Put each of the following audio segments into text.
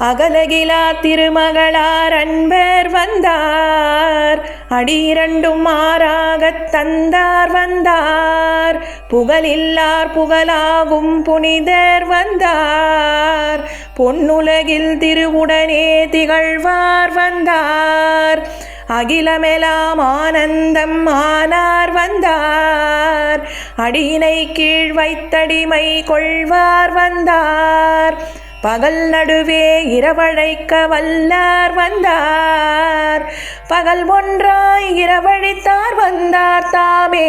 அகலகிலா திருமகளார் அன்பர் வந்தார். அடியிரண்டும் மாறாகத் தந்தார் வந்தார். புகழில்லார் புகழாகும் புனிதர் வந்தார். பொன்னுலகில் திருவுடனே திகழ்வார் வந்தார். அகிலமெலாம் ஆனந்தம் ஆனார் வந்தார். அடியினை கீழ் வைத்தடிமை கொள்வார் வந்தார். பகல் நடுவே இரவழைக்க வல்லார் வந்தார். பகல் ஒன்றாய் இரவழித்தார் வந்தார் தாமே.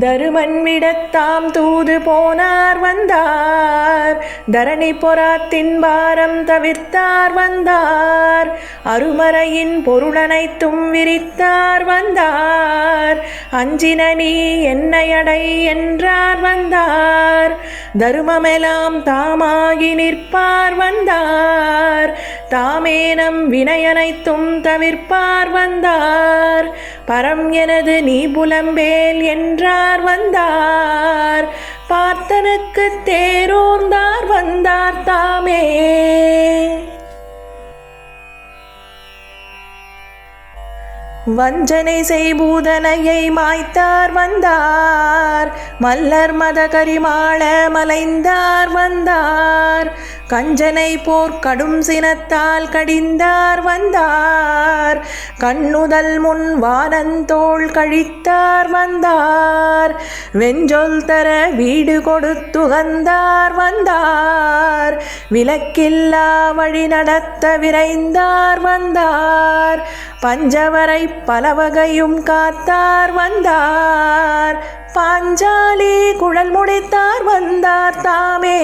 தருமன் விடத்தாம் தூது போனார் வந்தார். தரணி பொறாத்தின் பாரம் தவிர்த்தார் வந்தார். அருமறையின் பொருளனைத்தும் விரித்தார் வந்தார். அஞ்சின நீ என்னை அடை என்றார் வந்தார். தருமமெல்லாம் தாமாகி நிற்பார் வந்தார். தாமேனம் வினையனைத்தும் தவிர்ப்பார் வந்தார். பரம் எனது நீ புலம்பேல் என்றார் வந்தார். பார்த்தனுக்கு தேரோர்ந்தார் வந்தார் தாமே. வஞ்சனை செய்பூதனையை மாய்த்தார் வந்தார். மல்லர் மத கரிமாள மலைந்தார் வந்தார். கஞ்சனை போர் கடும் சினத்தால் கடிந்தார் வந்தார். கண்ணுதல் முன் வானந்தோள் கழித்தார் வந்தார். வெஞ்சொல் தர வீடு கொடுத்துகந்தார் வந்தார். விலக்கில்லா வழி நடத்த விரைந்தார் வந்தார். பஞ்சவரை பலவகையும் காத்தார் வந்தார். பாஞ்சாலி குழல் முடித்தார் வந்தார் தாமே.